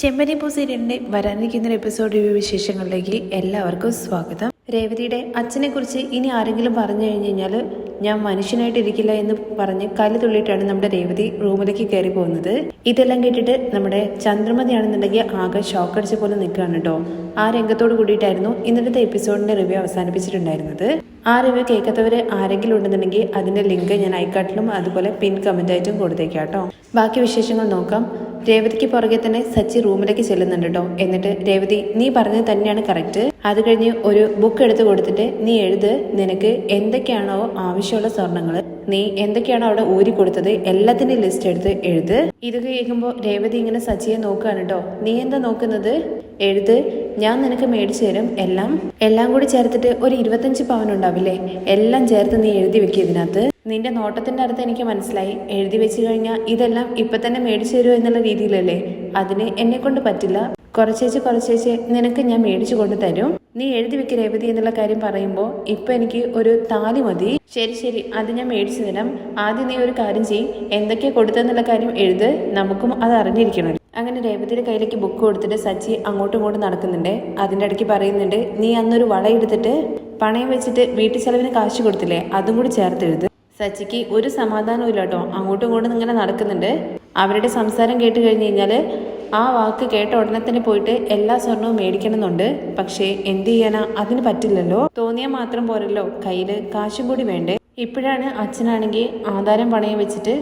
ചെമ്പനി പൂസീരിയലിന്റെ വരാനിരിക്കുന്ന episode review വിശേഷങ്ങളിലേക്ക് എല്ലാവർക്കും സ്വാഗതം. രേവതിയുടെ അച്ഛനെ കുറിച്ച് ഇനി ആരെങ്കിലും പറഞ്ഞു കഴിഞ്ഞു കഴിഞ്ഞാൽ ഞാൻ മനുഷ്യനായിട്ടിരിക്കില്ല എന്ന് പറഞ്ഞ് കൽ തുള്ളിയിട്ടാണ് നമ്മുടെ രേവതി റൂമിലേക്ക് കയറി പോകുന്നത്. ഇതെല്ലാം കേട്ടിട്ട് നമ്മുടെ ചന്ദ്രമതിയാണെന്നുണ്ടെങ്കിൽ ആകെ ഷോക്ക് അടിച്ച പോലെ നിൽക്കുകയാണ് കേട്ടോ. ആ രംഗത്തോട് കൂടിയിട്ടായിരുന്നു ഇന്നലത്തെ എപ്പിസോഡിന്റെ റിവ്യൂ അവസാനിപ്പിച്ചിട്ടുണ്ടായിരുന്നത്. ആ റിവ്യൂ കേൾക്കാത്തവർ ആരെങ്കിലും ഉണ്ടെന്നുണ്ടെങ്കിൽ അതിന്റെ ലിങ്ക് ഞാൻ ഐക്കാട്ടിലും അതുപോലെ പിൻ കമന്റ് ആയിട്ടും കൊടുത്തേക്കാം കേട്ടോ. ബാക്കി വിശേഷങ്ങൾ നോക്കാം. രേവതിക്ക് പുറകെ തന്നെ സച്ചി റൂമിലേക്ക് ചെല്ലുന്നുണ്ട് കേട്ടോ. എന്നിട്ട് രേവതി നീ പറഞ്ഞത് തന്നെയാണ് കറക്റ്റ്. അത് കഴിഞ്ഞ് ഒരു ബുക്ക് എടുത്ത് കൊടുത്തിട്ട് നീ എഴുത്. നിനക്ക് എന്തൊക്കെയാണോ ആവശ്യമുള്ള സ്വർണങ്ങൾ നീ എന്തൊക്കെയാണോ അവിടെ ഊരി കൊടുത്തത് എല്ലാത്തിന്റെയും ലിസ്റ്റ് എടുത്ത് എഴുത്. ഇത് കേൾക്കുമ്പോൾ രേവതി ഇങ്ങനെ സച്ചിയെ നോക്കുകയാണ് കേട്ടോ. നീ എന്താ നോക്കുന്നത്? എഴുത് ഞാൻ നിനക്ക് മേടിച്ചു തരും എല്ലാം. എല്ലാം കൂടി ചേർത്തിട്ട് ഒരു ഇരുപത്തഞ്ച് പവൻ ഉണ്ടാവില്ലേ? എല്ലാം ചേർത്ത് നീ എഴുതി വെക്കുക ഇതിനകത്ത്. നിന്റെ നോട്ടത്തിന്റെ അടുത്ത് എനിക്ക് മനസ്സിലായി. എഴുതി വെച്ച് കഴിഞ്ഞാൽ ഇതെല്ലാം ഇപ്പൊ തന്നെ മേടിച്ചു തരുമോ എന്നുള്ള രീതിയിലല്ലേ? അതിന് എന്നെ കൊണ്ട് പറ്റില്ല. കുറച്ചേച്ച് കുറച്ചേച്ച് നിനക്ക് ഞാൻ മേടിച്ചു കൊണ്ട് തരും. നീ എഴുതി വെക്ക് രേവതി എന്നുള്ള കാര്യം പറയുമ്പോൾ ഇപ്പൊ എനിക്ക് ഒരു താലി മതി. ശരി ശരി അത് ഞാൻ മേടിച്ചു തരാം. ആദ്യം നീ ഒരു കാര്യം ചെയ് എന്തൊക്കെയാ കൊടുത്തെന്നുള്ള കാര്യം എഴുത്. നമുക്കും അത് അറിഞ്ഞിരിക്കണം അങ്ങനെ രേവതിയുടെ കയ്യിലേക്ക് ബുക്ക് കൊടുത്തിട്ട് സച്ചി അങ്ങോട്ടും ഇങ്ങോട്ടും നടക്കുന്നുണ്ട്. അതിന്റെ ഇടയ്ക്ക് പറയുന്നുണ്ട് നീ അന്നൊരു വളയെടുത്തിട്ട് പണയം വെച്ചിട്ട് വീട്ടു ചെലവിന് കാശ് കൊടുത്തില്ലേ? അതും കൂടി ചേർത്തെഴുത് സച്ചിക്ക് ഒരു സമാധാനവും ഇല്ല കേട്ടോ. അങ്ങോട്ടും ഇങ്ങോട്ടും ഇങ്ങനെ നടക്കുന്നുണ്ട്. അവരുടെ സംസാരം കേട്ട് കഴിഞ്ഞ് കഴിഞ്ഞാൽ ആ വാക്ക് കേട്ട ഉടനെ തന്നെ പോയിട്ട് എല്ലാ സ്വർണവും മേടിക്കണമെന്നുണ്ട്. പക്ഷേ എന്ത് ചെയ്യാനാ? അതിന് പറ്റില്ലല്ലോ. തോന്നിയാൽ മാത്രം പോരല്ലോ. കയ്യിൽ കാശും കൂടി വേണ്ടേ? ഇപ്പോഴാണ് അച്ഛനാണെങ്കിൽ ആധാരം പണയം വെച്ചിട്ട്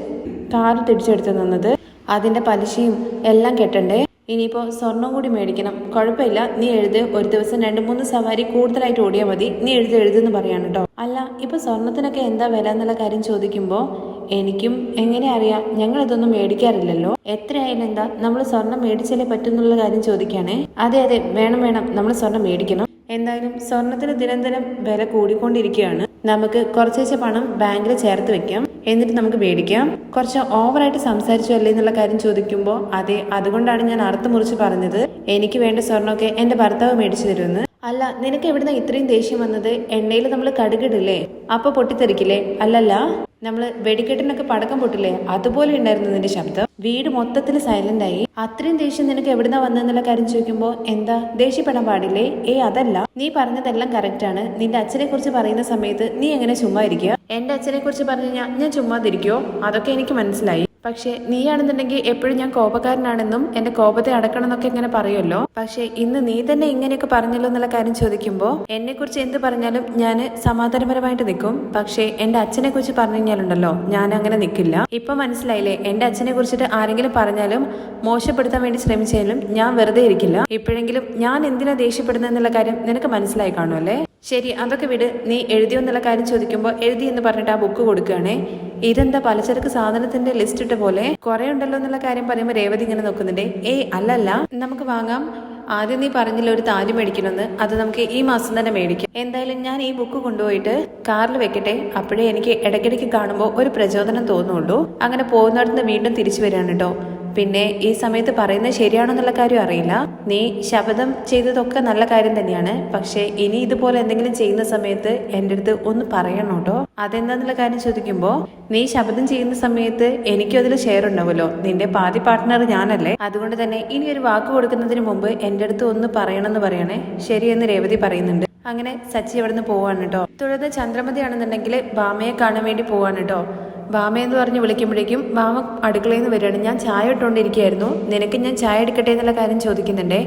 കാറ് തിരിച്ചെടുത്ത് തന്നത് അതിന്റെ പലിശയും എല്ലാം കെട്ടണ്ടേ? ഇനിയിപ്പോൾ സ്വർണം കൂടി മേടിക്കണം. കുഴപ്പമില്ല. നീ എഴുത്. ഒരു ദിവസം രണ്ട് മൂന്ന് സവാരി കൂടുതലായിട്ട് ഓടിയാൽ മതി. നീ എഴുത് എഴുതെന്ന് പറയാണ് കേട്ടോ അല്ല ഇപ്പൊ സ്വർണത്തിനൊക്കെ എന്താ വില എന്നുള്ള കാര്യം ചോദിക്കുമ്പോൾ എനിക്കും എങ്ങനെ അറിയാം? ഞങ്ങൾ ഇതൊന്നും മേടിക്കാറില്ലല്ലോ. എത്രയായാലും എന്താ? നമ്മൾ സ്വർണം മേടിച്ചാലേ പറ്റുന്നുള്ള കാര്യം ചോദിക്കുകയാണേ അതെ അതെ. വേണം വേണം. നമ്മൾ സ്വർണം മേടിക്കണം. എന്തായാലും സ്വർണത്തിന് ദിനം ദിനം വില കൂടിക്കൊണ്ടിരിക്കുകയാണ്. നമുക്ക് കുറച്ചേച്ച പണം ബാങ്കിൽ ചേർത്ത് വെക്കാം. എന്നിട്ട് നമുക്ക് മേടിക്കാം കുറച്ച് ഓവറായിട്ട് സംസാരിച്ചു അല്ലേ എന്നുള്ള കാര്യം ചോദിക്കുമ്പോൾ അതെ അതുകൊണ്ടാണ് ഞാൻ അർത്ഥം മുറിച്ച് പറഞ്ഞത്. എനിക്ക് വേണ്ട സ്വർണമൊക്കെ എന്റെ ഭർത്താവ് മേടിച്ചു തരുമെന്ന്. അല്ല നിനക്ക് എവിടുന്ന ഇത്രയും ദേഷ്യം വന്നത്? എണ്ണയിൽ നമ്മൾ കടുകിടില്ലേ? അപ്പൊ പൊട്ടിത്തെറിക്കില്ലേ? അല്ലല്ല നമ്മൾ വെടിക്കെട്ടിനൊക്കെ പടക്കം പൊട്ടില്ലേ? അതുപോലെ ഉണ്ടായിരുന്നു നിന്റെ ശബ്ദം. വീട് മൊത്തത്തിൽ സൈലന്റ് ആയി. അത്രയും ദേഷ്യം നിനക്ക് എവിടുന്ന വന്നെന്നുള്ള കാര്യം ചോദിക്കുമ്പോൾ എന്താ? ദേഷ്യപ്പെടാൻ പാടില്ലേ? ഏ അതല്ല. നീ പറഞ്ഞതെല്ലാം കറക്റ്റ് ആണ്. നിന്റെ അച്ഛനെ കുറിച്ച് പറയുന്ന സമയത്ത് നീ എങ്ങനെ ചുമ്മാ ഇരിക്കുക? എന്റെ അച്ഛനെ കുറിച്ച് പറഞ്ഞു കഴിഞ്ഞാൽ ഞാൻ ചുമ്മാതിരിക്കോ അതൊക്കെ എനിക്ക് മനസ്സിലായി. പക്ഷേ നീയാണെന്നുണ്ടെങ്കിൽ എപ്പോഴും ഞാൻ കോപക്കാരനാണെന്നും എന്റെ കോപത്തെ അടക്കണം എന്നൊക്കെ ഇങ്ങനെ പറയുമല്ലോ. പക്ഷേ ഇന്ന് നീ തന്നെ ഇങ്ങനെയൊക്കെ പറഞ്ഞല്ലോ എന്നുള്ള കാര്യം ചോദിക്കുമ്പോൾ എന്നെ കുറിച്ച് എന്ത് പറഞ്ഞാലും ഞാൻ സമാധാനപരമായിട്ട് നിൽക്കും. പക്ഷേ എന്റെ അച്ഛനെ കുറിച്ച് പറഞ്ഞു കഴിഞ്ഞാലുണ്ടല്ലോ ഞാൻ അങ്ങനെ നിൽക്കില്ല ഇപ്പൊ മനസ്സിലായില്ലേ എന്റെ അച്ഛനെ കുറിച്ചിട്ട് ആരെങ്കിലും പറഞ്ഞാലും മോശപ്പെടുത്താൻ വേണ്ടി ശ്രമിച്ചാലും ഞാൻ വെറുതെ ഇരിക്കില്ല. ഇപ്പോഴെങ്കിലും ഞാൻ എന്തിനാ ദേഷ്യപ്പെടുന്നത് എന്നുള്ള കാര്യം നിനക്ക് മനസ്സിലായി കാണുമല്ലേ ശരി അതൊക്കെ വിട്. നീ എഴുതിയോ എന്നുള്ള കാര്യം ചോദിക്കുമ്പോൾ എഴുതി എന്ന് പറഞ്ഞിട്ട് ആ ബുക്ക് കൊടുക്കുകയാണേ. ഇതെന്താ പലചരക്ക് സാധനത്തിന്റെ ലിസ്റ്റ് ഇട്ട പോലെ? കുറെ ഉണ്ടല്ലോ എന്നുള്ള കാര്യം പറയുമ്പോൾ രേവതി ഇങ്ങനെ നോക്കുന്നുണ്ടേ. ഏയ് അല്ലല്ല. നമുക്ക് വാങ്ങാം. ആദ്യം നീ പറഞ്ഞില്ല ഒരു താലി മേടിക്കണമെന്ന്. അത് നമുക്ക് ഈ മാസം തന്നെ മേടിക്കാം. എന്തായാലും ഞാൻ ഈ ബുക്ക് കൊണ്ടുപോയിട്ട് കാറിൽ വെക്കട്ടെ. അപ്പോഴേ എനിക്ക് ഇടയ്ക്കിടയ്ക്ക് കാണുമ്പോൾ ഒരു പ്രചോദനം തോന്നുള്ളൂ. അങ്ങനെ പോകുന്നിടത്ത് വീണ്ടും തിരിച്ചു വരികയാണ് കേട്ടോ പിന്നെ ഈ സമയത്ത് പറയുന്നത് ശരിയാണോ എന്നുള്ള കാര്യം അറിയില്ല. നീ ശപഥം ചെയ്തതൊക്കെ നല്ല കാര്യം തന്നെയാണ്. പക്ഷേ ഇനി ഇതുപോലെ എന്തെങ്കിലും ചെയ്യുന്ന സമയത്ത് എന്റെ അടുത്ത് ഒന്ന് പറയണം കേട്ടോ. അതെന്താന്നുള്ള കാര്യം ചോദിക്കുമ്പോൾ നീ ശപഥം ചെയ്യുന്ന സമയത്ത് എനിക്കും അതിൽ ഷെയർ ഉണ്ടാവുമല്ലോ. നിന്റെ പാതി പാർട്ട്ണർ ഞാനല്ലേ. അതുകൊണ്ട് തന്നെ ഇനി ഒരു വാക്ക് കൊടുക്കുന്നതിന് മുമ്പ് എന്റെ അടുത്ത് ഒന്ന് പറയണമെന്ന് പറയണേ. ശരിയെന്ന് രേവതി പറയുന്നുണ്ട്. അങ്ങനെ സച്ചി അവിടെ നിന്ന് പോവാണ് കേട്ടോ. തുടർന്ന് ചന്ദ്രമതി ആണെന്നുണ്ടെങ്കിൽ ബാമയെ കാണാൻ വേണ്ടി പോവാണ് കേട്ടോ. ബാമ എന്ന് പറഞ്ഞ് വിളിക്കുമ്പോഴേക്കും വാമ അടുക്കളയിൽ നിന്ന് വരികയാണ്. ഞാൻ ചായ ഇട്ടുകൊണ്ടിരിക്കുകയായിരുന്നു. നിനക്ക് ഞാൻ ചായ എടുക്കട്ടെ എന്നുള്ള കാര്യം ചോദിക്കുന്നുണ്ടേ?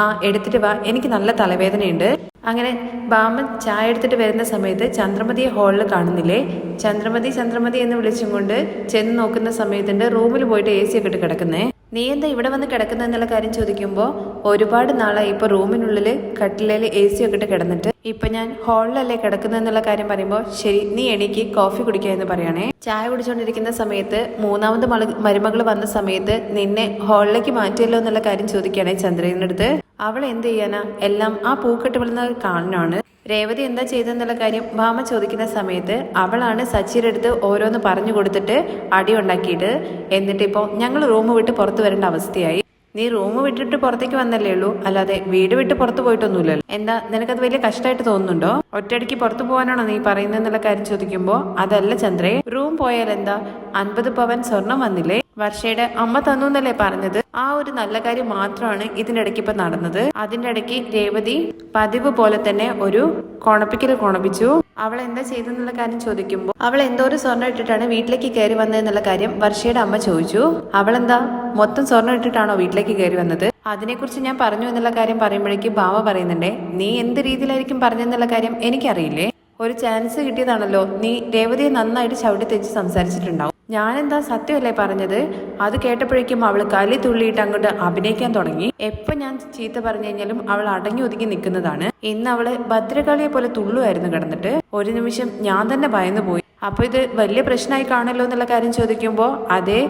ആ എടുത്തിട്ട് വാ. എനിക്ക് നല്ല തലവേദനയുണ്ട്. അങ്ങനെ ബാമ ചായ എടുത്തിട്ട് വരുന്ന സമയത്ത് ചന്ദ്രമതിയെ ഹാളിൽ കാണുന്നില്ലേ? ചന്ദ്രമതി ചന്ദ്രമതി എന്ന് വിളിച്ചും കൊണ്ട് ചെന്ന് നോക്കുന്ന സമയത്തുണ്ട് റൂമിൽ പോയിട്ട് എ സി ഒക്കെ ഇട്ട് കിടക്കുന്നേ. നീ എന്താ ഇവിടെ വന്ന് കിടക്കുന്നെന്നുള്ള കാര്യം ചോദിക്കുമ്പോൾ ഒരുപാട് നാളായി ഇപ്പൊ റൂമിനുള്ളിൽ കട്ടിലയിൽ എ സി ഒക്കെ ഇട്ട് കിടന്നിട്ട് ഇപ്പൊ ഞാൻ ഹാളിലല്ലേ കിടക്കുന്നത് എന്നുള്ള കാര്യം പറയുമ്പോൾ ശരി നീ എണീക്ക് കോഫി കുടിക്കുക എന്ന് പറയണേ. ചായ കുടിച്ചുകൊണ്ടിരിക്കുന്ന സമയത്ത് മൂന്നാമത് മരുമകൾ വന്ന സമയത്ത് നിന്നെ ഹാളിലേക്ക് മാറ്റിയല്ലോ എന്നുള്ള കാര്യം ചോദിക്കുകയാണെ ചന്ദ്രയുടെ അടുത്ത്. അവൾ എന്ത് ചെയ്യാനാ? എല്ലാം ആ പൂക്കെട്ട് വിളുന്ന കാണാനാണ്. രേവതി എന്താ ചെയ്തെന്നുള്ള കാര്യം ഭാമ ചോദിക്കുന്ന സമയത്ത് അവളാണ് സച്ചിയുടെ അടുത്ത് ഓരോന്ന് പറഞ്ഞു കൊടുത്തിട്ട് അടി ഉണ്ടാക്കിയിട്ട്. എന്നിട്ട് ഇപ്പോൾ ഞങ്ങൾ റൂം വിട്ട് പുറത്തു വരേണ്ട അവസ്ഥയായി. നീ റൂം വിട്ടിട്ട് പുറത്തേക്ക് വന്നല്ലേ ഉള്ളൂ? അല്ലാതെ വീട് വിട്ട് പുറത്തു പോയിട്ടൊന്നുമില്ലല്ലോ. എന്താ നിനക്കത് വലിയ കഷ്ടമായിട്ട് തോന്നുന്നുണ്ടോ? ഒറ്റയടിക്ക് പുറത്തു പോകാനാണോ നീ പറയുന്നതെന്നുള്ള കാര്യം ചോദിക്കുമ്പോൾ അതല്ല ചന്ദ്രേ. റൂം പോയാൽ എന്താ അൻപത് പവൻ സ്വർണം വന്നില്ലേ? വർഷയുടെ അമ്മ തന്നു എന്നല്ലേ പറഞ്ഞത്? ആ ഒരു നല്ല കാര്യം മാത്രമാണ് ഇതിന്റെ ഇടയ്ക്ക് ഇപ്പൊ നടന്നത്. അതിന്റെ ഇടയ്ക്ക് രേവതി പതിവ് പോലെ തന്നെ ഒരു കൊണപ്പിക്കൽ കൊണപ്പിച്ചു. അവൾ എന്താ ചെയ്തെന്നുള്ള കാര്യം ചോദിക്കുമ്പോൾ അവൾ എന്തോ ഒരു സ്വർണം ഇട്ടിട്ടാണ് വീട്ടിലേക്ക് കയറി വന്നതെന്നുള്ള കാര്യം വർഷയുടെ അമ്മ ചോദിച്ചു. അവളെന്താ മൊത്തം സ്വർണം ഇട്ടിട്ടാണോ വീട്ടിലേക്ക് കയറി വന്നത്? അതിനെക്കുറിച്ച് ഞാൻ പറഞ്ഞു എന്നുള്ള കാര്യം പറയുമ്പോഴേക്ക് ഭാവ പറയുന്നുണ്ടേ നീ എന്ത് രീതിയിലായിരിക്കും പറഞ്ഞെന്നുള്ള കാര്യം എനിക്കറിയില്ലേ? ഒരു ചാൻസ് കിട്ടിയതാണല്ലോ. നീ രേവതിയെ നന്നായിട്ട് ചവിട്ടി തെച്ച് സംസാരിച്ചിട്ടുണ്ടാവും. ഞാനെന്താ സത്യമല്ലേ പറഞ്ഞത്? അത് കേട്ടപ്പോഴേക്കും അവൾ കലി തുള്ളിയിട്ട് അങ്ങോട്ട് അഭിനയിക്കാൻ തുടങ്ങി. എപ്പോ ഞാൻ ചീത്ത പറഞ്ഞു കഴിഞ്ഞാലും അവൾ അടങ്ങി ഒതുങ്ങി നിൽക്കുന്നതാണ്. ഇന്ന് അവൾ ഭദ്രകാളിയെ പോലെ തുള്ളുമായിരുന്നു കിടന്നിട്ട്. ഒരു നിമിഷം ഞാൻ തന്നെ ഭയന്നു പോയി. അപ്പൊ ഇത് വലിയ പ്രശ്നമായി കാണല്ലോ എന്നുള്ള കാര്യം ചോദിക്കുമ്പോൾ അതെ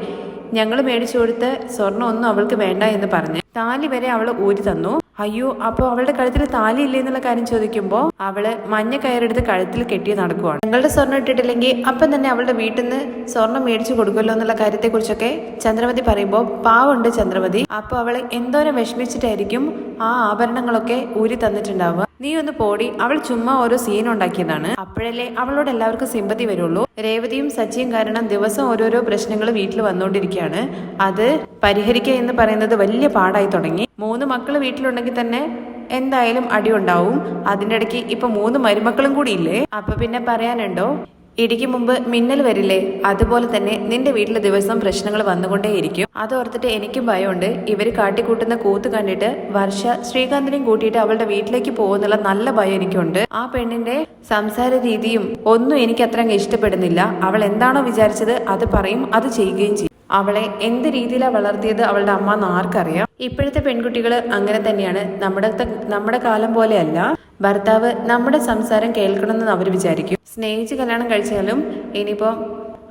ഞങ്ങൾ മേടിച്ചു കൊടുത്ത് സ്വർണം ഒന്നും അവൾക്ക് വേണ്ട എന്ന് പറഞ്ഞു. താലി വരെ അവൾ ഊരി തന്നു. അയ്യോ അപ്പൊ അവളുടെ കഴുത്തിൽ താലി ഇല്ലേ എന്നുള്ള കാര്യം ചോദിക്കുമ്പോൾ അവൾ മഞ്ഞ കയറെടുത്ത് കഴുത്തിൽ കെട്ടി നടക്കുവാണ്. ഞങ്ങളുടെ സ്വർണം ഇട്ടിട്ടില്ലെങ്കിൽ അപ്പം തന്നെ അവളുടെ വീട്ടിൽ നിന്ന് സ്വർണം മേടിച്ചു കൊടുക്കുമല്ലോ എന്നുള്ള കാര്യത്തെ കുറിച്ചൊക്കെ ചന്ദ്രമതി പറയുമ്പോൾ പാവുണ്ട് ചന്ദ്രമതി. അപ്പൊ അവൾ എന്തോരം വിഷമിച്ചിട്ടായിരിക്കും ആ ആഭരണങ്ങളൊക്കെ ഊരി തന്നിട്ടുണ്ടാവുക. നീ ഒന്ന് പോടി. അവൾ ചുമ്മാ ഓരോ സീൻ ഉണ്ടാക്കിയതാണ്. അപ്പോഴല്ലേ അവളോട് എല്ലാവർക്കും സിമ്പതി വരുള്ളൂ. രേവതിയും സച്ചിയും കാരണം ദിവസം ഓരോരോ പ്രശ്നങ്ങൾ വീട്ടിൽ വന്നുകൊണ്ടിരിക്കുകയാണ് അത് പരിഹരിക്കുക എന്ന് പറയുന്നത് വലിയ പാടായി തുടങ്ങി. മൂന്ന് മക്കൾ വീട്ടിലുണ്ടെങ്കിൽ തന്നെ എന്തായാലും അടി ഉണ്ടാവും. അതിന്റെ ഇടയ്ക്ക് ഇപ്പൊ മൂന്ന് മരുമക്കളും കൂടി ഇല്ലേ? അപ്പൊ പിന്നെ പറയാനുണ്ടോ? ഇടിക്ക് മുമ്പ് മിന്നൽ വരില്ലേ? അതുപോലെ തന്നെ നിന്റെ വീട്ടിലെ ദിവസം പ്രശ്നങ്ങൾ വന്നുകൊണ്ടേയിരിക്കും. അതോർത്തിട്ട് എനിക്കും ഭയമുണ്ട്. ഇവർ കാട്ടിക്കൂട്ടുന്ന കൂത്ത് കണ്ടിട്ട് വർഷ ശ്രീകാന്തിനെയും കൂട്ടിയിട്ട് അവളുടെ വീട്ടിലേക്ക് പോകുന്നുള്ള നല്ല ഭയം എനിക്കുണ്ട്. ആ പെണ്ണിന്റെ സംസാര രീതിയും ഒന്നും എനിക്ക് അത്ര ഇഷ്ടപ്പെടുന്നില്ല. അവൾ എന്താണോ വിചാരിച്ചത് അത് പറയും അത് ചെയ്യുകയും ചെയ്യും. അവളെ എന്ത് രീതിയിലാണ് വളർത്തിയത് അവളുടെ അമ്മ എന്ന് ആർക്കറിയാം. ഇപ്പോഴത്തെ പെൺകുട്ടികൾ അങ്ങനെ തന്നെയാണ്. നമ്മുടെ നമ്മുടെ കാലം പോലെയല്ല. ഭർത്താവ് നമ്മുടെ സംസാരം കേൾക്കണമെന്ന് അവർ വിചാരിക്കും. സ്നേഹിച്ച് കല്യാണം കഴിച്ചാലും ഇനിയിപ്പോ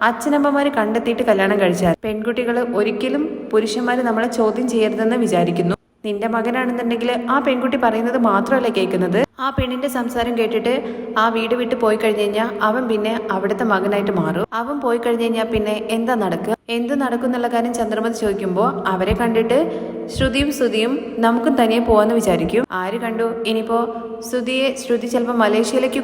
അച്ഛനമ്മമാര് കണ്ടെത്തിയിട്ട് കല്യാണം കഴിച്ചാൽ പെൺകുട്ടികൾ ഒരിക്കലും പുരുഷന്മാർ നമ്മളെ ചോദ്യം ചെയ്യരുതെന്ന് വിചാരിക്കുന്നു. നിന്റെ മകനാണെന്നുണ്ടെങ്കിൽ ആ പെൺകുട്ടി പറയുന്നത് മാത്രമല്ല കേൾക്കുന്നത്? ആ പെണ്ണിന്റെ സംസാരം കേട്ടിട്ട് ആ വീട് വിട്ട് പോയി കഴിഞ്ഞു കഴിഞ്ഞാൽ അവൻ പിന്നെ അവിടുത്തെ മകനായിട്ട് മാറും. അവൻ പോയി കഴിഞ്ഞു കഴിഞ്ഞാൽ പിന്നെ എന്താ നടക്കുക? എന്ത് നടക്കും എന്നുള്ള കാര്യം ചന്ദ്രമതി ചോദിക്കുമ്പോൾ അവരെ കണ്ടിട്ട് ശ്രുതിയും ശ്രുതിയും നമുക്കും തനിയെ പോവാന്ന് വിചാരിക്കും. ആര് കണ്ടു? ഇനിയിപ്പോ ശ്രുതിയെ ശ്രുതി ചിലപ്പോൾ മലേഷ്യയിലേക്ക്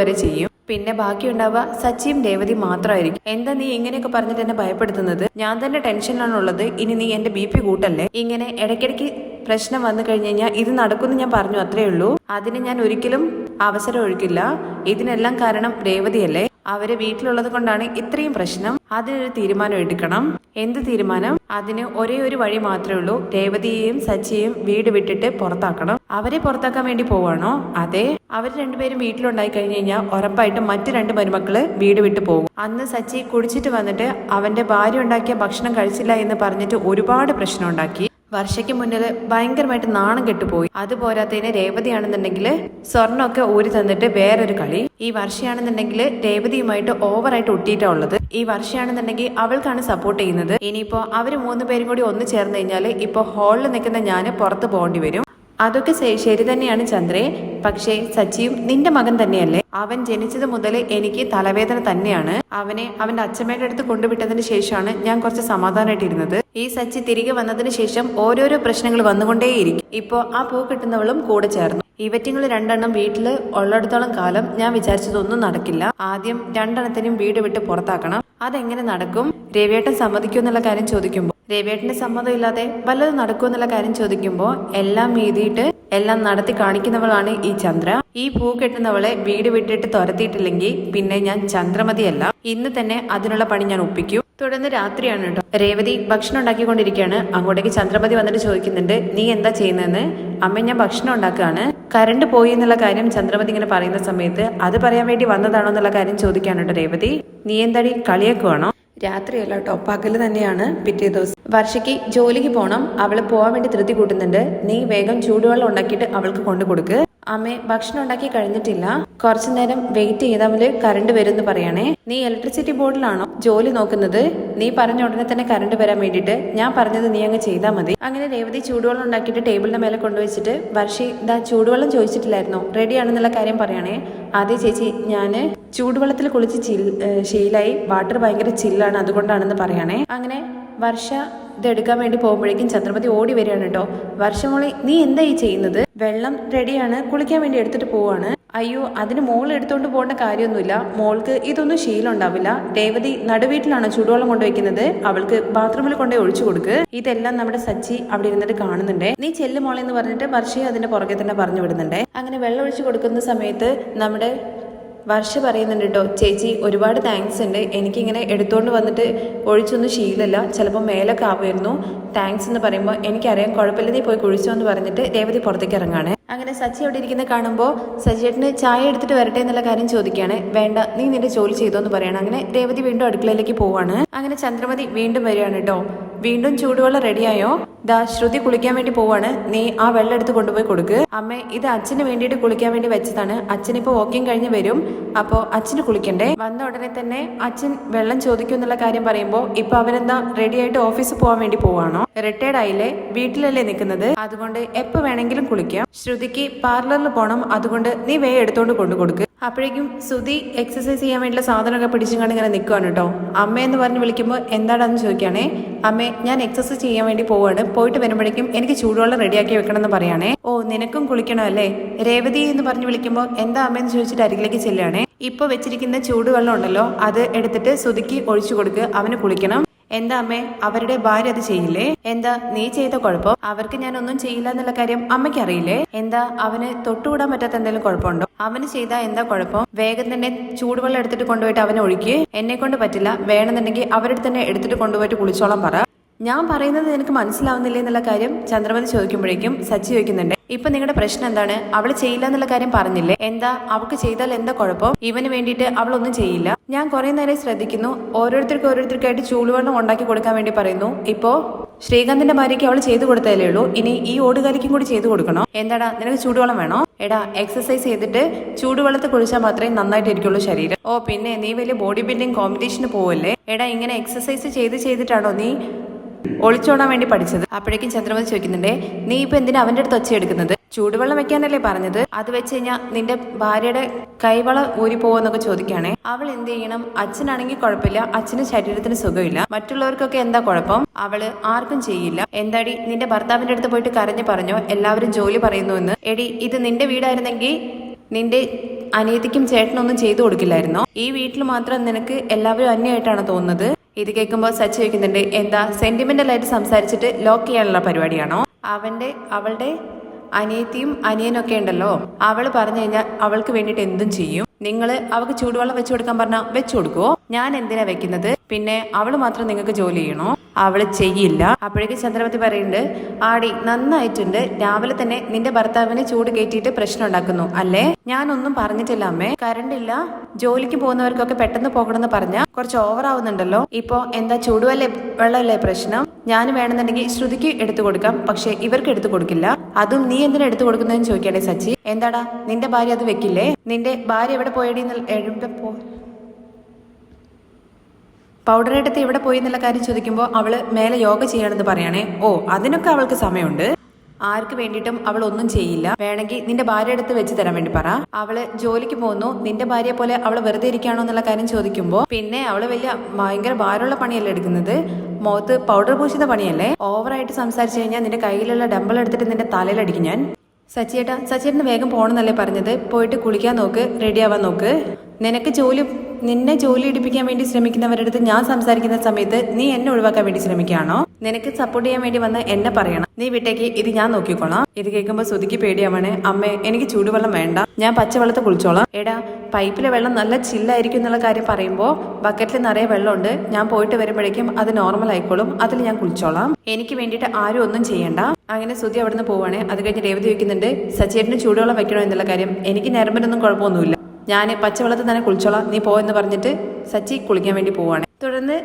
വരെ ചെയ്യും. പിന്നെ ബാക്കിയുണ്ടാവുക സച്ചിയും രേവതി മാത്രമായിരിക്കും. എന്താ നീ ഇങ്ങനെയൊക്കെ പറഞ്ഞിട്ട് എന്നെ ഭയപ്പെടുത്തുന്നത്? ഞാൻ തന്നെ ടെൻഷനിലാണുള്ളത്. ഇനി നീ എന്റെ ബി പി കൂട്ടല്ലേ? ഇങ്ങനെ ഇടയ്ക്കിടയ്ക്ക് പ്രശ്നം വന്നു കഴിഞ്ഞു കഴിഞ്ഞാൽ ഇത് നടക്കുമെന്ന് ഞാൻ പറഞ്ഞു അത്രേ ഉള്ളൂ. അതിന് ഞാൻ ഒരിക്കലും അവസരം ഒഴുക്കില്ല. ഇതിനെല്ലാം കാരണം രേവതിയല്ലേ? അവരെ വീട്ടിലുള്ളത് കൊണ്ടാണ് ഇത്രയും പ്രശ്നം. അതിനൊരു തീരുമാനം എടുക്കണം. എന്ത് തീരുമാനം? അതിന് ഒരേ ഒരു വഴി മാത്രമേ ഉള്ളൂ. രേവതിയെയും സച്ചിയെയും വീട് വിട്ടിട്ട് പുറത്താക്കണം. അവരെ പുറത്താക്കാൻ വേണ്ടി പോവാണോ? അതെ. അവർ രണ്ടുപേരും വീട്ടിലുണ്ടായി കഴിഞ്ഞു കഴിഞ്ഞാൽ ഉറപ്പായിട്ടും മറ്റു രണ്ട് മരുമക്കൾ വീട് വിട്ടു പോകും. അന്ന് സച്ചി കുടിച്ചിട്ട് വന്നിട്ട് അവന്റെ ഭാര്യ ഉണ്ടാക്കിയ ഭക്ഷണം കഴിച്ചില്ല എന്ന് പറഞ്ഞിട്ട് ഒരുപാട് പ്രശ്നം ഉണ്ടാക്കി. വർഷയ്ക്ക് മുന്നിൽ ഭയങ്കരമായിട്ട് നാണം കെട്ടുപോയി. അത് പോരാത്തതിന് രേവതിയാണെന്നുണ്ടെങ്കിൽ സ്വർണമൊക്കെ ഊരി തന്നിട്ട് വേറൊരു കളി. ഈ വർഷയാണെന്നുണ്ടെങ്കിൽ രേവതിയുമായിട്ട് ഓവറായിട്ട് ഒട്ടിയിട്ടുള്ളത് ഈ വർഷയാണെന്നുണ്ടെങ്കിൽ അവൾക്കാണ് സപ്പോർട്ട് ചെയ്യുന്നത്. ഇനിയിപ്പോ അവർ മൂന്ന് പേരും കൂടി ഒന്ന് ചേർന്ന് കഴിഞ്ഞാൽ ഇപ്പൊ ഹാളിൽ നിൽക്കുന്ന ഞാൻ പുറത്ത് പോകേണ്ടി വരും. അതൊക്കെ ശരി തന്നെയാണ് ചന്ദ്രേ. പക്ഷേ സച്ചിയും നിന്റെ മകൻ തന്നെയല്ലേ? അവൻ ജനിച്ചത് മുതൽ എനിക്ക് തലവേദന തന്നെയാണ്. അവനെ അവന്റെ അച്ഛമ്മയുടെ അടുത്ത് കൊണ്ടുവിട്ടതിന് ശേഷമാണ് ഞാൻ കുറച്ച് സമാധാനമായിട്ടിരുന്നത് ഈ സച്ചി തിരികെ വന്നതിന് ശേഷം ഓരോരോ പ്രശ്നങ്ങൾ വന്നുകൊണ്ടേയിരിക്കും. ഇപ്പോ ആ പൂ കിട്ടുന്നവളും കൂടെ ചേർന്നു. ഇവറ്റിങ്ങൾ രണ്ടെണ്ണം വീട്ടിൽ ഉള്ളിടത്തോളം കാലം ഞാൻ വിചാരിച്ചതൊന്നും നടക്കില്ല. ആദ്യം രണ്ടെണ്ണത്തിനും വീട് വിട്ട് പുറത്താക്കണം. അതെങ്ങനെ നടക്കും? രവിയേട്ടൻ സമ്മതിക്കൂ എന്നുള്ള കാര്യം ചോദിക്കുമ്പോൾ രവിയേട്ടന്റെ സമ്മതം ഇല്ലാതെ വല്ലതും നടക്കുമെന്നുള്ള കാര്യം ചോദിക്കുമ്പോൾ എല്ലാം എഴുതിയിട്ട് എല്ലാം നടത്തി കാണിക്കുന്നവളാണ് ഈ ചന്ദ്ര. ഈ പൂ കെട്ടുന്നവളെ വീട് വിട്ടിട്ട് തുരത്തിയിട്ടില്ലെങ്കിൽ പിന്നെ ഞാൻ ചന്ദ്രമതിയല്ല. ഇന്ന് തന്നെ അതിനുള്ള പണി ഞാൻ ഒപ്പിക്കും. തുടർന്ന് രാത്രിയാണ് കേട്ടോ. രേവതി ഭക്ഷണം ഉണ്ടാക്കിക്കൊണ്ടിരിക്കുകയാണ്. അങ്ങോട്ടേക്ക് ചന്ദ്രമതി വന്നിട്ട് ചോദിക്കുന്നുണ്ട് നീ എന്താ ചെയ്യുന്നതെന്ന്? അമ്മ ഞാൻ ഭക്ഷണം ഉണ്ടാക്കുകയാണ്. കറണ്ട് പോയി എന്നുള്ള കാര്യം ചന്ദ്രമതി ഇങ്ങനെ പറയുന്ന സമയത്ത് അത് പറയാൻ വേണ്ടി വന്നതാണോ എന്നുള്ള കാര്യം ചോദിക്കാണ് കേട്ടോ രേവതി. നീ എന്താടി കളിയാക്കുവാണോ രാത്രിയല്ല കേട്ടോ പകൽ തന്നെയാണ് പിറ്റേ ദിവസം. വർഷയ്ക്ക് ജോലിക്ക് പോകണം അവൾ പോവാൻ വേണ്ടി ധൃതി കൂട്ടുന്നുണ്ട്. നീ വേഗം ചൂടുവെള്ളം ഉണ്ടാക്കിയിട്ട് അവൾക്ക് കൊണ്ടു കൊടുക്ക്. അമ്മേ ഭക്ഷണം ഉണ്ടാക്കി കഴിഞ്ഞിട്ടില്ല. കുറച്ചു നേരം വെയിറ്റ് ചെയ്താൽ കറണ്ട് വരുമെന്ന് പറയണേ. നീ ഇലക്ട്രിസിറ്റി ബോർഡിലാണോ ജോലി നോക്കുന്നത്? നീ പറഞ്ഞ ഉടനെ തന്നെ കറണ്ട് വരാൻ വേണ്ടിയിട്ട് ഞാൻ പറഞ്ഞത് നീ അങ്ങ് ചെയ്താൽ മതി. അങ്ങനെ രേവതി ചൂടുവെള്ളം ഉണ്ടാക്കിയിട്ട് ടേബിളിന്റെ മേലെ കൊണ്ടുവച്ചിട്ട് വർഷി ഇതാ ചൂടുവെള്ളം ചോദിച്ചിട്ടില്ലായിരുന്നു? റെഡി ആണെന്നുള്ള കാര്യം പറയണേ. ആദ്യ ചേച്ചി ഞാൻ ചൂടുവെള്ളത്തിൽ കുളിച്ച് ചിൽ ശീലായി. വാട്ടർ ഭയങ്കര ചില്ലാണ് അതുകൊണ്ടാണെന്ന് പറയണേ. അങ്ങനെ വർഷ ഇത് എടുക്കാൻ വേണ്ടി പോകുമ്പോഴേക്കും ചന്ദ്രമതി ഓടി വരികയാണ് കേട്ടോ. വർഷമോളി നീ എന്താ ഈ ചെയ്യുന്നത്? വെള്ളം റെഡിയാണ് കുളിക്കാൻ വേണ്ടി എടുത്തിട്ട് പോവാണ്. അയ്യോ അതിന് മോൾ എടുത്തോണ്ട് പോകേണ്ട കാര്യമൊന്നുമില്ല. മോൾക്ക് ഇതൊന്നും ശീലം ഉണ്ടാവില്ല. രേവതി നടുവീട്ടിലാണ് ചൂടുവെള്ളം കൊണ്ടുവയ്ക്കുന്നത്? അവൾക്ക് ബാത്റൂമിൽ കൊണ്ടുപോയി ഒഴിച്ചു കൊടുക്ക്. ഇതെല്ലാം നമ്മുടെ സച്ചി അവിടെ ഇരുന്നിട്ട് കാണുന്നുണ്ട്. നീ ചെല്ലു മോളെന്ന് പറഞ്ഞിട്ട് വർഷയെ അതിന്റെ പുറകെ തന്നെ പറഞ്ഞു വിടുന്നുണ്ട്. അങ്ങനെ വെള്ളം ഒഴിച്ചു കൊടുക്കുന്ന സമയത്ത് നമ്മുടെ വർഷ പറയുന്നുണ്ട് കേട്ടോ ചേച്ചി ഒരുപാട് താങ്ക്സ് ഉണ്ട്. എനിക്കിങ്ങനെ എടുത്തുകൊണ്ട് വന്നിട്ട് ഒഴിച്ചൊന്നും ശീലമില്ല ചിലപ്പോൾ മേലൊക്കെ ആവുമായിരുന്നു. താങ്ക്സ് എന്ന് പറയുമ്പോൾ എനിക്കറിയാം കുഴപ്പമില്ല നീ പോയി കുഴിച്ചോ എന്ന് പറഞ്ഞിട്ട് രേവതി പുറത്തേക്ക് ഇറങ്ങാണ്. അങ്ങനെ സച്ചി അവിടെ ഇരിക്കുന്ന കാണുമ്പോൾ സച്ചിയേട്ടന് ചായ എടുത്തിട്ട് വരട്ടെ എന്നുള്ള കാര്യം ചോദിക്കുകയാണ്. വേണ്ട നീ നിന്റെ ജോലി ചെയ്തോ എന്ന് പറയണം. അങ്ങനെ രേവതി വീണ്ടും അടുക്കളയിലേക്ക് പോവാണ്. അങ്ങനെ ചന്ദ്രമതി വീണ്ടും വരികയാണ് കേട്ടോ. വീണ്ടും ചൂടുവെള്ളം റെഡിയായോ? ദാ ശ്രുതി കുളിക്കാൻ വേണ്ടി പോവാണ്. നീ ആ വെള്ളം എടുത്ത് കൊണ്ടുപോയി കൊടുക്ക്. അമ്മ ഇത് അച്ഛന് വേണ്ടിയിട്ട് കുളിക്കാൻ വേണ്ടി വെച്ചതാണ്. അച്ഛനിപ്പോ വോക്കിംഗ് കഴിഞ്ഞ് വരും. അപ്പോ അച്ഛന് കുളിക്കണ്ടേ? വന്ന ഉടനെ തന്നെ അച്ഛൻ വെള്ളം ചോദിക്കും എന്നുള്ള കാര്യം പറയുമ്പോൾ ഇപ്പൊ അവനെന്താ റെഡി ആയിട്ട് ഓഫീസിൽ പോകാൻ വേണ്ടി പോവാണോ? റിട്ടയർഡ് ആയില്ലേ വീട്ടിലല്ലേ നിൽക്കുന്നത്? അതുകൊണ്ട് എപ്പോ വേണമെങ്കിലും കുളിക്കാം. ശ്രുതിക്ക് പാർലറിൽ പോകണം അതുകൊണ്ട് നീ വേ എടുത്തോണ്ട് കൊണ്ടു കൊടുക്ക്. അപ്പോഴേക്കും ശ്രുതി എക്സസൈസ് ചെയ്യാൻ വേണ്ടിയുള്ള സാധനമൊക്കെ പിടിച്ചുകൊണ്ട് ഇങ്ങനെ നിൽക്കുവാണ് കേട്ടോ. അമ്മയെന്ന് പറഞ്ഞ് വിളിക്കുമ്പോൾ എന്താണെന്ന് ചോദിക്കുകയാണേ അമ്മേ ഞാൻ എക്സസൈസ് ചെയ്യാൻ വേണ്ടി പോവാണ്. പോയിട്ട് വരുമ്പോഴേക്കും എനിക്ക് ചൂടുവെള്ളം റെഡിയാക്കി വെക്കണം എന്ന് പറയുകയാണേ ഓ നിനക്കും കുളിക്കണം അല്ലേ രേവതി എന്ന് പറഞ്ഞ് വിളിക്കുമ്പോൾ എന്താ അമ്മയെന്ന് ചോദിച്ചിട്ട് അരികിലേക്ക് ചെല്ലുകയാണേ. ഇപ്പോൾ വെച്ചിരിക്കുന്ന ചൂടുവെള്ളം ഉണ്ടല്ലോ അത് എടുത്തിട്ട് ശ്രുതിക്ക് ഒഴിച്ചു കൊടുക്ക്. അവന് കുളിക്കണം. എന്താ അമ്മേ അവരുടെ ഭാര്യ അത് ചെയ്യില്ലേ? എന്താ നീ ചെയ്ത കുഴപ്പം? അവർക്ക് ഞാൻ ഒന്നും ചെയ്യില്ല എന്നുള്ള കാര്യം അമ്മയ്ക്ക് അറിയില്ലേ? എന്താ അവന് തൊട്ടുകൂടാൻ പറ്റാത്ത എന്തെങ്കിലും കുഴപ്പമുണ്ടോ? അവന് ചെയ്താ എന്താ കുഴപ്പം? വേഗം തന്നെ ചൂടുവെള്ളം എടുത്തിട്ട് കൊണ്ടുപോയിട്ട് അവനെ ഒഴുക്കി. എന്നെ കൊണ്ട് പറ്റില്ല. വേണമെന്നുണ്ടെങ്കിൽ അവരുടെ തന്നെ എടുത്തിട്ട് കൊണ്ടുപോയിട്ട് കുളിച്ചോളം പറ. ഞാൻ പറയുന്നത് നിനക്ക് മനസ്സിലാവുന്നില്ലേ എന്നുള്ള കാര്യം ചന്ദ്രമതി ചോദിക്കുമ്പോഴേക്കും സച്ചി ചോദിക്കുന്നുണ്ട്. ഇപ്പൊ നിങ്ങളുടെ പ്രശ്നം എന്താണ്? അവൾ ചെയ്യില്ല എന്നുള്ള കാര്യം പറഞ്ഞില്ലേ? എന്താ? അവൾക്ക് ചെയ്താൽ എന്താ കുഴപ്പം? ഇവന് വേണ്ടിയിട്ട് അവൾ ഒന്നും ചെയ്യില്ല. ഞാൻ കുറെ നേരം ശ്രദ്ധിക്കുന്നു. ഓരോരുത്തർക്ക് ഓരോരുത്തർക്കായിട്ട് ചൂടുവെള്ളം ഉണ്ടാക്കി കൊടുക്കാൻ വേണ്ടി പറയുന്നു. ഇപ്പോ ശ്രീകാന്തിന്റെ ഭാര്യയ്ക്ക് അവൾ ചെയ്തു കൊടുത്തതല്ലേ ഉള്ളൂ. ഇനി ഈ ഓടുകാലിക്കും കൂടി ചെയ്തു കൊടുക്കണോ? എന്താടാ? നിനക്ക് ചൂടുവെള്ളം വേണോ? എടാ എക്സസൈസ് ചെയ്തിട്ട് ചൂടുവെള്ളത്തിൽ കുളിച്ചാൽ മാത്രമേ നന്നായിട്ട് ഇരിക്കുള്ളൂ ശരീരം. ഓ പിന്നെ നീ വലിയ ബോഡി ബിൽഡിംഗ് കോമ്പറ്റീഷന് പോവല്ലേ? എടാ ഇങ്ങനെ എക്സസൈസ് ചെയ്ത് ചെയ്തിട്ടാണോ നീ ഒളിച്ചോടാൻ വേണ്ടി പഠിച്ചത്. അപ്പോഴേക്കും ചന്ദ്രമതി ചോദിക്കുന്നുണ്ടേ നീ ഇപ്പൊ എന്തിനാ അവന്റെ അടുത്ത് ഒച്ച എടുക്കുന്നത്? ചൂടുവെള്ളം വെക്കാനല്ലേ പറഞ്ഞത്? അത് വെച്ച് കഴിഞ്ഞാൽ നിന്റെ ഭാര്യയുടെ കൈവള ഊരി പോവെന്നൊക്കെ ചോദിക്കുകയാണെ. അവൾ എന്ത് ചെയ്യണം? അച്ഛനാണെങ്കിൽ കുഴപ്പമില്ല അച്ഛന് ശരീരത്തിന് സുഖമില്ല. മറ്റുള്ളവർക്കൊക്കെ എന്താ കുഴപ്പം? അവൾ ആർക്കും ചെയ്യില്ല. എന്താടി നിന്റെ ഭർത്താവിന്റെ അടുത്ത് പോയിട്ട് കരഞ്ഞു പറഞ്ഞോ? എല്ലാവരും ജോലി പറയുന്നു എന്ന് എടി ഇത് നിന്റെ വീടായിരുന്നെങ്കിൽ നിന്റെ അനിയത്തിക്കും ചേട്ടനൊന്നും ചെയ്തു കൊടുക്കില്ലായിരുന്നോ? ഈ വീട്ടിൽ മാത്രം നിനക്ക് എല്ലാവരും അന്യമായിട്ടാണ് തോന്നുന്നത്? ഇത് കേൾക്കുമ്പോൾ സച്ച് ചോദിക്കുന്നുണ്ട് എന്താ? സെന്റിമെന്റൽ ആയിട്ട് സംസാരിച്ചിട്ട് ലോക്ക് ചെയ്യാനുള്ള പരിപാടിയാണോ? അവന്റെ അവളുടെ അനിയത്തിയും അനിയനൊക്കെ ഉണ്ടല്ലോ. അവൾ പറഞ്ഞു കഴിഞ്ഞാൽ അവൾക്ക് വേണ്ടിയിട്ട് എന്തും ചെയ്യും. നിങ്ങൾ അവൾക്ക് ചൂടുവെള്ളം വെച്ചു കൊടുക്കാൻ പറഞ്ഞാൽ വെച്ചു കൊടുക്കുവോ? ഞാൻ എന്തിനാ വെക്കുന്നത്? പിന്നെ അവൾ മാത്രം നിങ്ങൾക്ക് ജോലി ചെയ്യണോ? അവൾ ചെയ്യില്ല. അപ്പോഴേക്ക് ചന്ദ്രമതി പറയുന്നുണ്ട് ആടി നന്നായിട്ടുണ്ട്. രാവിലെ തന്നെ നിന്റെ ഭർത്താവിനെ ചൂട് കയറ്റിയിട്ട് പ്രശ്നം ഉണ്ടാക്കുന്നു അല്ലേ? ഞാനൊന്നും പറഞ്ഞിട്ടില്ല അമ്മേ. കറണ്ട് ഇല്ല. ജോലിക്ക് പോകുന്നവർക്കൊക്കെ പെട്ടെന്ന് പോകണമെന്ന് പറഞ്ഞാൽ കുറച്ച് ഓവർ ആവുന്നുണ്ടല്ലോ. ഇപ്പോ എന്താ ചൂടുവല്ലേ വെള്ളമല്ലേ പ്രശ്നം? ഞാൻ വേണമെന്നുണ്ടെങ്കിൽ ശ്രുതിക്ക് എടുത്തു കൊടുക്കാം. പക്ഷെ ഇവർക്ക് എടുത്തു കൊടുക്കില്ല. അതും നീ എന്തിനാ എടുത്തു കൊടുക്കുന്നതെന്ന് ചോദിക്കണേ സച്ചി? എന്താടാ? നിന്റെ ഭാര്യ അത് വെക്കില്ലേ? നിന്റെ ഭാര്യ എവിടെ പോയടി എവിടെ പോ പൗഡർ എടുത്ത് ഇവിടെ പോയി എന്നുള്ള കാര്യം ചോദിക്കുമ്പോൾ അവൾ മേലെ യോഗ ചെയ്യണമെന്ന് പറയണേ ഓ അതിനൊക്കെ അവൾക്ക് സമയമുണ്ട്. ആർക്ക് വേണ്ടിയിട്ടും അവൾ ഒന്നും ചെയ്യില്ല. വേണമെങ്കിൽ നിന്റെ ഭാര്യ അടുത്ത് വെച്ച് തരാൻ വേണ്ടി പറ. അവൾ ജോലിക്ക് പോകുന്നു. നിന്റെ ഭാര്യയെ പോലെ അവൾ വെറുതെ ഇരിക്കുകയാണോ എന്നുള്ള കാര്യം ചോദിക്കുമ്പോൾ പിന്നെ അവൾ വലിയ ഭയങ്കര ഭാരമുള്ള പണിയല്ലേ എടുക്കുന്നത്? മുഖത്ത് പൗഡർ പൂശുന്ന പണിയല്ലേ? ഓവറായിട്ട് സംസാരിച്ചു കഴിഞ്ഞാൽ നിന്റെ കയ്യിലുള്ള ഡമ്പിൾ എടുത്തിട്ട് നിന്റെ തലയിലടിക്കും ഞാൻ. സച്ചിയേട്ടാ സച്ചിയേട്ടന് വേഗം പോകണമെന്നല്ലേ പറഞ്ഞത്? പോയിട്ട് കുളിക്കാൻ നോക്ക് റെഡിയാവാൻ നോക്ക്. നിനക്ക് ജോലി നിന്നെ ജോലി എടുപ്പിക്കാൻ വേണ്ടി ശ്രമിക്കുന്നവരുടെ അടുത്ത് ഞാൻ സംസാരിക്കുന്ന സമയത്ത് നീ എന്നെ ഒഴിവാക്കാൻ വേണ്ടി ശ്രമിക്കുകയാണോ? നിനക്ക് സപ്പോർട്ട് ചെയ്യാൻ വേണ്ടി വന്ന് എന്നെ പറയണം. നീ വിട്ടേക്ക് ഇത് ഞാൻ നോക്കിക്കോളാം. ഇത് കേൾക്കുമ്പോൾ സുതിക്ക് പേടിയാവണേ. അമ്മേ എനിക്ക് ചൂടുവെള്ളം വേണ്ട. ഞാൻ പച്ചവെള്ളത്തെ കുളിച്ചോളാം. എടാ പൈപ്പിലെ വെള്ളം നല്ല ചില്ലായിരിക്കും എന്നുള്ള കാര്യം പറയുമ്പോൾ ബക്കറ്റിൽ നിറയെ വെള്ളമുണ്ട്. ഞാൻ പോയിട്ട് വരുമ്പോഴേക്കും അത് നോർമൽ ആയിക്കോളും. അതിൽ ഞാൻ കുളിച്ചോളാം. എനിക്ക് വേണ്ടിയിട്ട് ആരും ഒന്നും ചെയ്യണ്ട. അങ്ങനെ സുതി അവിടുന്ന് പോവാണേ. അത് കഴിഞ്ഞ് രേവതി വയ്ക്കുന്നുണ്ട് സച്ചേട്ടിന് ചൂടുവെള്ളം വെക്കണോ എന്നുള്ള കാര്യം. എനിക്ക് ഞരമ്പിനൊന്നും കുഴപ്പമൊന്നുമില്ല. ഞാൻ പച്ചവെള്ളത്തിൽ തന്നെ കുളിച്ചോളാം. നീ പോ എന്ന് പറഞ്ഞിട്ട് സച്ചി കുളിക്കാൻ വേണ്ടി പോവാണ്. തുടർന്ന്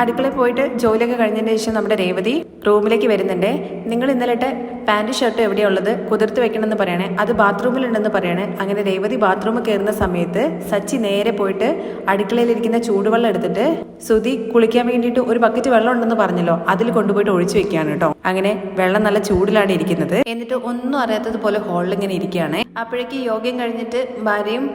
അടുക്കളയിൽ പോയിട്ട് ജോലിയൊക്കെ കഴിഞ്ഞതിന് ശേഷം നമ്മുടെ രേവതി റൂമിലേക്ക് വരുന്നുണ്ട്. നിങ്ങൾ ഇന്നലെ ഇട്ട പാന്റ് ഷർട്ട് എവിടെയുള്ളത് കുതിർത്ത് വെക്കണമെന്ന് പറയണേ. അത് ബാത്റൂമിലുണ്ടെന്ന് പറയണേ. അങ്ങനെ രേവതി ബാത്റൂമിൽ കയറുന്ന സമയത്ത് സച്ചി നേരെ പോയിട്ട് അടുക്കളയിലിരിക്കുന്ന ചൂടുവെള്ളം എടുത്തിട്ട് സുതി കുളിക്കാൻ വേണ്ടിയിട്ട് ഒരു ബക്കറ്റ് വെള്ളം ഉണ്ടെന്ന് പറഞ്ഞല്ലോ അതിൽ കൊണ്ടുപോയിട്ട് ഒഴിച്ചു വെക്കുകയാണ് കേട്ടോ. അങ്ങനെ വെള്ളം നല്ല ചൂടിലാണ് ഇരിക്കുന്നത്. എന്നിട്ട് ഒന്നും അറിയാത്തതുപോലെ ഹോളിൽ ഇങ്ങനെ ഇരിക്കുകയാണ്. അപ്പോഴേക്ക് യോഗയും കഴിഞ്ഞിട്ട് ഭാര്യയും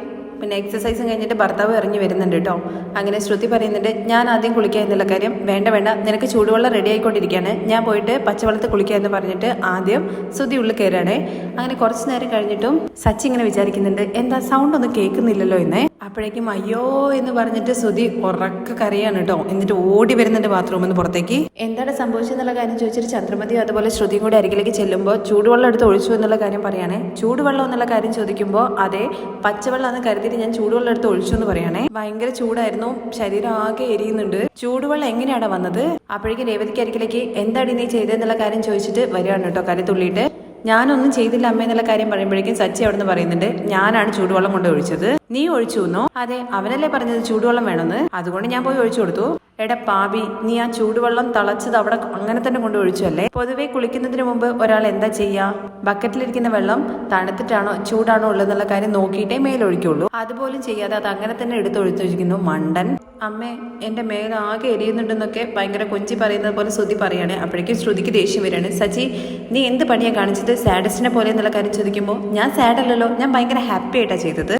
പിന്നെ എക്സസൈസും കഴിഞ്ഞിട്ട് ഭർത്താവ് ഇറങ്ങി വരുന്നുണ്ട് കേട്ടോ. അങ്ങനെ ശ്രുതി പറയുന്നുണ്ട് ഞാൻ ആദ്യം കുളിക്കുക എന്നുള്ള കാര്യം. വേണ്ട വേണ്ട. നിനക്ക് ചൂടുവെള്ളം റെഡി ആയിക്കൊണ്ടിരിക്കുകയാണ്. ഞാൻ പോയിട്ട് പച്ചവെള്ളത്തിൽ കുളിക്കുക എന്ന് പറഞ്ഞിട്ട് ആദ്യം ശ്രുതി ഉള്ളിൽ കയറുകയാണേ. അങ്ങനെ കുറച്ച് നേരം കഴിഞ്ഞിട്ടും സച്ചി ഇങ്ങനെ വിചാരിക്കുന്നുണ്ട് എന്താ സൗണ്ട് ഒന്നും കേൾക്കുന്നില്ലല്ലോ എന്നേ അപ്പോഴേക്കും അയ്യോ എന്ന് പറഞ്ഞിട്ട് സുധി ഉറക്ക കരയാണ് കേട്ടോ. എന്നിട്ട് ഓടി വരുന്നുണ്ട് ബാത്റൂമിൽ നിന്ന് പുറത്തേക്ക്. എന്താണ് സംഭവിച്ചെന്നുള്ള കാര്യം ചോദിച്ചിട്ട് ചന്ദ്രമതി അതുപോലെ ശ്രുതിയും കൂടി അരികിലേക്ക് ചെല്ലുമ്പോൾ ചൂടുവെള്ളം എടുത്ത് ഒഴിച്ചു എന്നുള്ള കാര്യം പറയുകയാണേ ചൂടുവെള്ളം എന്നുള്ള കാര്യം ചോദിക്കുമ്പോൾ അതെ പച്ചവെള്ളം എന്ന് കരുതിയിട്ട് ഞാൻ ചൂടുവെള്ളം എടുത്ത് ഒഴിച്ചു എന്ന് പറയുകയാണേ ഭയങ്കര ചൂടായിരുന്നു ശരീരം ആകെ എരിയുന്നുണ്ട്. ചൂടുവെള്ളം എങ്ങനെയാണ് വന്നത്? അപ്പോഴേക്കും രേവതിക്ക് അരികിലേക്ക് എന്താണ് നീ ചെയ്തതെന്നുള്ള കാര്യം ചോദിച്ചിട്ട് വരികയാണ് കേട്ടോ കരി തുള്ളിയിട്ട്. ഞാനൊന്നും ചെയ്തില്ല അമ്മ എന്നുള്ള കാര്യം പറയുമ്പോഴേക്കും സച്ചി അവിടെ നിന്ന് പറയുന്നുണ്ട് ഞാനാണ് ചൂടുവെള്ളം കൊണ്ട് ഒഴിച്ചത്. നീ ഒഴിച്ചു എന്നോ അതെ അവനല്ലേ പറഞ്ഞത് ചൂടുവെള്ളം വേണമെന്ന്. അതുകൊണ്ട് ഞാൻ പോയി ഒഴിച്ചു കൊടുത്തു. എടാ പാപി നീ ആ ചൂടുവെള്ളം തളച്ചത് അവിടെ അങ്ങനെ തന്നെ കൊണ്ട് ഒഴിച്ചു അല്ലേ? പൊതുവെ കുളിക്കുന്നതിന് മുമ്പ് ഒരാൾ എന്താ ചെയ്യാ? ബക്കറ്റിലിരിക്കുന്ന വെള്ളം തണുത്തിട്ടാണോ ചൂടാണോ ഉള്ളതെന്നുള്ള കാര്യം നോക്കിയിട്ടേ മേലൊഴിക്കുള്ളൂ. അതുപോലും ചെയ്യാതെ അത് അങ്ങനെ തന്നെ എടുത്ത് ഒഴിച്ചൊഴിക്കുന്നു മണ്ടൻ. അമ്മേ എന്റെ മേലാകെ എരിയുന്നുണ്ടെന്നൊക്കെ ഭയങ്കര കൊഞ്ചി പറയുന്നത് പോലെ ശ്രുതി പറയാണ്. അപ്പോഴേക്കും ശ്രുതിക്ക് ദേഷ്യം വരികയാണ്. സജി നീ എന്ത് പണിയാണ് കാണിച്ചത്? സാഡസ്റ്റിനെ പോലെ എന്നുള്ള കാര്യം ചോദിക്കുമ്പോൾ ഞാൻ സാഡല്ലല്ലോ ഞാൻ ഭയങ്കര ഹാപ്പി ആയിട്ടാണ് ചെയ്തത്.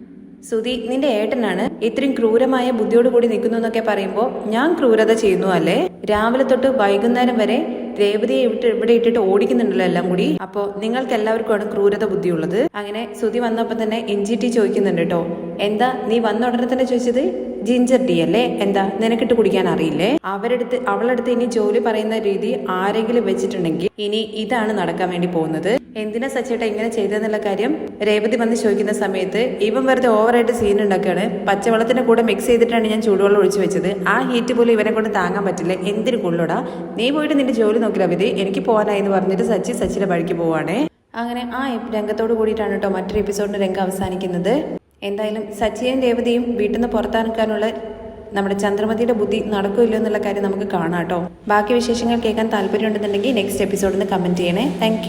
സുധി നിന്റെ ഏട്ടനാണ് ഇത്രയും ക്രൂരമായ ബുദ്ധിയോട് കൂടി നിൽക്കുന്നു എന്നൊക്കെ പറയുമ്പോൾ ഞാൻ ക്രൂരത ചെയ്യുന്നു അല്ലേ? രാവിലെ തൊട്ട് വൈകുന്നേരം വരെ രേവതിയെ ഇവിടെ ഇവിടെ ഇട്ടിട്ട് ഓടിക്കുന്നുണ്ടല്ലോ എല്ലാം കൂടി. അപ്പോൾ നിങ്ങൾക്ക് എല്ലാവർക്കുമാണ് ക്രൂരത ബുദ്ധിയുള്ളത്. അങ്ങനെ സുധി വന്നപ്പോൾ തന്നെ ടീ ടി ചോദിക്കുന്നുണ്ട് കേട്ടോ എന്താ നീ വന്ന ഉടനെ തന്നെ ചോദിച്ചത്? ജിഞ്ചർ ടീ അല്ലേ? എന്താ നിനക്കിട്ട് കുടിക്കാൻ അറിയില്ലേ? അവരെടുത്ത് അവളടുത്ത് ഇനി ജോലി പറയുന്ന രീതി ആരെങ്കിലും വെച്ചിട്ടുണ്ടെങ്കിൽ ഇനി ഇതാണ് നടക്കാൻ വേണ്ടി പോകുന്നത്. എന്തിനാ സച്ചേട്ട ഇങ്ങനെ ചെയ്തതെന്നുള്ള കാര്യം രേവതി വന്ന് ചോദിക്കുന്ന സമയത്ത് ഇവൻ വെറുതെ ഓവറായിട്ട് സീൻ ഉണ്ടാക്കുകയാണ്. പച്ചവെള്ളത്തിന്റെ കൂടെ മിക്സ് ചെയ്തിട്ടാണ് ഞാൻ ചൂടുവെള്ളം ഒഴിച്ചു വെച്ചത്. ആ ഹീറ്റ് പോലും ഇവനെ കൊണ്ട് താങ്ങാൻ പറ്റില്ല. എന്തിനു കൊള്ളൂടാ? നീ പോയിട്ട് നിന്റെ ജോലി നോക്കില്ല വിധി എനിക്ക് പോകാനായി എന്ന് പറഞ്ഞിട്ട് സച്ചി സച്ചിയുടെ വഴിക്ക് പോവാണേ. അങ്ങനെ ആ രംഗത്തോട് കൂടിയിട്ടാണ് കേട്ടോ മറ്റൊരു എപ്പിസോഡിന്റെ രംഗം അവസാനിക്കുന്നത്. എന്തായാലും സച്ചിയും രേവതിയും വീട്ടിൽ നിന്ന് പുറത്തിറക്കാനുള്ള നമ്മുടെ ചന്ദ്രമതിയുടെ ബുദ്ധി നടക്കില്ല എന്നുള്ള കാര്യം നമുക്ക് കാണാം കേട്ടോ. ബാക്കി വിശേഷങ്ങൾ കേൾക്കാൻ താല്പര്യമുണ്ടെന്നുണ്ടെങ്കിൽ നെക്സ്റ്റ് എപ്പിസോഡിൽ നിന്ന് കമന്റ് ചെയ്യണേ. താങ്ക്